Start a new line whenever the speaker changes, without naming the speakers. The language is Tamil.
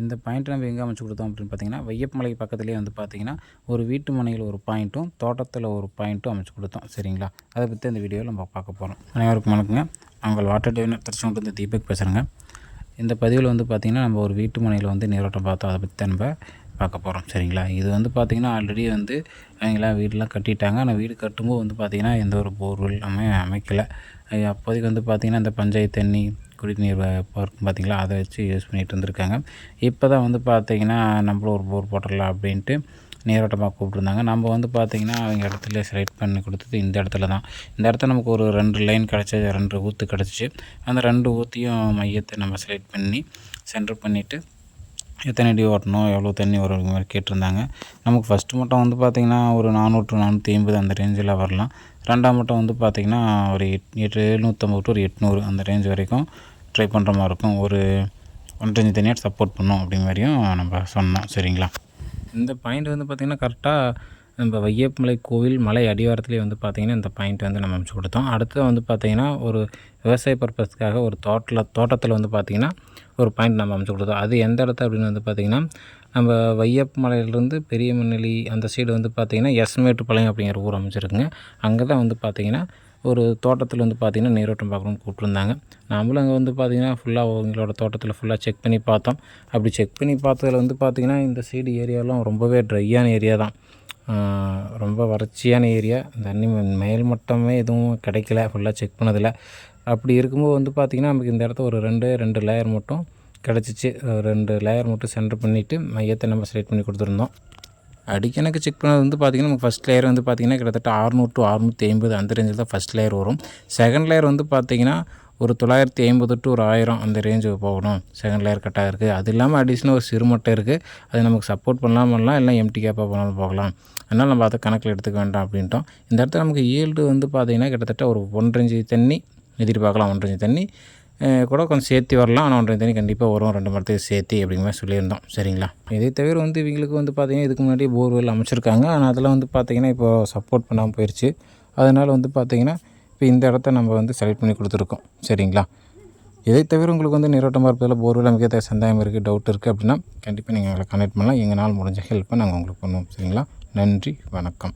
இந்த பாயிண்ட் நம்ம எங்கே அமைச்சு கொடுத்தோம் அப்படின்னு பார்த்தீங்கன்னா வையப்பமலை பக்கத்துலேயே வந்து பார்த்தீங்கன்னா ஒரு வீட்டு மனையில் ஒரு பாயிண்ட்டும் தோட்டத்தில் ஒரு பாயிண்ட்டும் அமைச்சு கொடுத்தோம். சரிங்களா? அதை பற்றி இந்த வீடியோவில் நம்ம பார்க்க போகிறோம் அனைவருக்கும் வணக்கங்க. உங்கள் வாட்டர் டிவினர் திருச்செங்கோட்டு தீபக் பேசுகிறேங்க இந்த பதிவில் வந்து பார்த்திங்கன்னா நம்ம ஒரு வீட்டு மனையில் வந்து நீரோட்டம் பார்த்தோம். அதை பற்றி நம்ம பார்க்க போகிறோம் சரிங்களா? இது வந்து பார்த்திங்கன்னா ஆல்ரெடி வந்து அவங்களாம் வீடெலாம் கட்டிட்டாங்க. ஆனால் வீடு கட்டும்போது வந்து பார்த்திங்கன்னா எந்த ஒரு போர்வெல் அமை அமைக்கலை. அப்போதைக்கு வந்து பார்த்திங்கன்னா இந்த பஞ்சாயத்து தண்ணி குடிநீர் பார்க்கும் பார்த்திங்களா அதை வச்சு யூஸ் பண்ணிகிட்டு இருந்திருக்காங்க. இப்போ தான் வந்து பார்த்திங்கன்னா நம்மளும் ஒரு போர் போட்டுடலாம் அப்படின்ட்டு நீரோட்டமாக கூப்பிட்ருந்தாங்க நம்ம வந்து பார்த்திங்கன்னா அவங்க இடத்துல செலக்ட் பண்ணி கொடுத்தது இந்த இடத்துல தான். இந்த இடத்துல நமக்கு ஒரு ரெண்டு லைன் கிடச்சி ரெண்டு ஊற்று கிடச்சிச்சு. அந்த ரெண்டு ஊற்றியும் மையத்தை நம்ம செலக்ட் பண்ணி சென்டர் பண்ணிவிட்டு எத்தனை அடி ஓட்டணும் எவ்வளோ தண்ணி வரும் இது மாதிரி கேட்டிருந்தாங்க. நமக்கு ஃபஸ்ட்டு மட்டும் வந்து பார்த்திங்கன்னா ஒரு நானூற்று நானூற்றி ஐம்பது அந்த ரேஞ்சில் வரலாம். ரெண்டாம் மட்டும் வந்து பார்த்திங்கன்னா ஒரு எட் எட்டு எழுநூற்றம்பது டு ஒரு எட்நூறு அந்த ரேஞ்ச் வரைக்கும் ட்ரை பண்ணுற மாதிரி இருக்கும். ஒரு ஒன்றஞ்சு தனியாக சப்போர்ட் பண்ணும் அப்படிங்க மாதிரியும் நம்ம சொன்னோம். சரிங்களா? இந்த பாயிண்ட் வந்து பார்த்திங்கன்னா கரெக்டாக நம்ம வையப்பமலை கோவில் மலை அடிவாரத்துலேயே வந்து பார்த்திங்கன்னா இந்த பாயிண்ட் வந்து நம்ம அமைச்சு கொடுத்தோம். அடுத்து வந்து பார்த்திங்கன்னா ஒரு விவசாய பர்பஸ்க்காக ஒரு தோட்டில் தோட்டத்தில் வந்து பார்த்திங்கன்னா ஒரு பாயிண்ட் நம்ம அமைச்சு கொடுத்தோம். அது எந்த இடத்த அப்படின்னு வந்து பார்த்திங்கன்னா நம்ம வையப்பமலையிலேருந்து பெரிய மண்ணெலி அந்த சைடு வந்து பார்த்திங்கன்னா எஸ்மேட்டுப்பாளையம் அப்படிங்கிற ஊர் அமைச்சிருக்குங்க. அங்கே தான் வந்து பார்த்திங்கன்னா ஒரு தோட்டத்தில் வந்து பார்த்திங்கன்னா நீரோட்டம் பார்க்கணும்னு கூப்பிட்ருந்தாங்க நம்மளும் அங்கே வந்து பார்த்திங்கன்னா ஃபுல்லாக அவங்களோட தோட்டத்தில் ஃபுல்லாக செக் பண்ணி பார்த்தோம். அப்படி செக் பண்ணி பார்த்ததில் வந்து பார்த்திங்கன்னா இந்த சைடு ஏரியாலாம் ரொம்பவே ட்ரையான ஏரியா தான். ரொம்ப வறட்சியான ஏரியா. தண்ணி மேல் மட்டமே எதுவும் கிடைக்கல. ஃபுல்லாக செக் பண்ணதில் அப்படி இருக்கும்போது வந்து பார்த்திங்கன்னா நமக்கு இந்த இடத்த ஒரு ரெண்டு ரெண்டு லேயர் மட்டும் கிடச்சிச்சு. ரெண்டு லேயர் மட்டும் சென்டர் பண்ணிவிட்டு மையத்தை நம்ம செலக்ட் பண்ணி கொடுத்துருந்தோம். அடிக்கணக்கு செக் பண்ணது வந்து பார்த்திங்கன்னா நமக்கு ஃபஸ்ட் லேயர் வந்து பார்த்திங்கன்னா கிட்டத்தட்ட அறுநூறு டு அறுநூற்றி ஐம்பது அந்த ரேஞ்சில் தான் ஃபஸ்ட் லேயர் வரும். செகண்ட் லேயர் வந்து பார்த்திங்கன்னா ஒரு தொள்ளாயிரத்தி ஐம்பது டு ஒரு ஆயிரம் அந்த ரேஞ்சு போகணும். செகண்ட் லேயர் கட்டாக இருக்குது அது இல்லாமல் அடிஷ்னல் ஒரு சிறுமட்டை இருக்குது அது நமக்கு சப்போர்ட் பண்ணலாம் பண்ணலாம் இல்லை எம்டி கேப்பாக போனாலும் போகலாம். அதனால் நம்ம அதை கணக்கில் எடுத்துக்க வேண்டாம் அப்படின்ட்டோம். இந்த இடத்துல நமக்கு ஈல்டு வந்து பார்த்திங்கன்னா கிட்டத்தட்ட ஒரு ஒன்றரை தண்ணி எதிர்பார்க்கலாம் ஒன்றரை தண்ணி கூட கொஞ்சம் சேர்த்து வரலாம். ஆனால் ஒன்றரை தண்ணி கண்டிப்பாக வரும். ரெண்டு மரத்துக்கு சேர்த்து அப்படிங்கிற மாதிரி சொல்லியிருந்தோம். சரிங்களா? இதை தவிர வந்து இவங்களுக்கு வந்து பார்த்திங்கன்னா இதுக்கு முன்னாடி போர்வெல் அமைச்சிருக்காங்க. ஆனால் அதெல்லாம் வந்து பார்த்திங்கன்னா இப்போ சப்போர்ட் பண்ணாமல் போயிடுச்சு அதனால் வந்து பார்த்திங்கன்னா இப்போ இந்த இடத்த நம்ம வந்து செலக்ட் பண்ணி கொடுத்துருக்கோம். சரிங்களா? இதை தவிர உங்களுக்கு வந்து நீரோட்டமாக இருப்பதில் போர்வெல்லாம் மிக சந்தேகம் இருக்குது டவுட் இருக்குது அப்படின்னா கண்டிப்பாக நீங்கள் எங்களை கனெக்ட் பண்ணலாம். எங்களால் முடிஞ்ச ஹெல்ப்பை நாங்கள் உங்களுக்கு பண்ணுவோம். சரிங்களா? நன்றி வணக்கம்.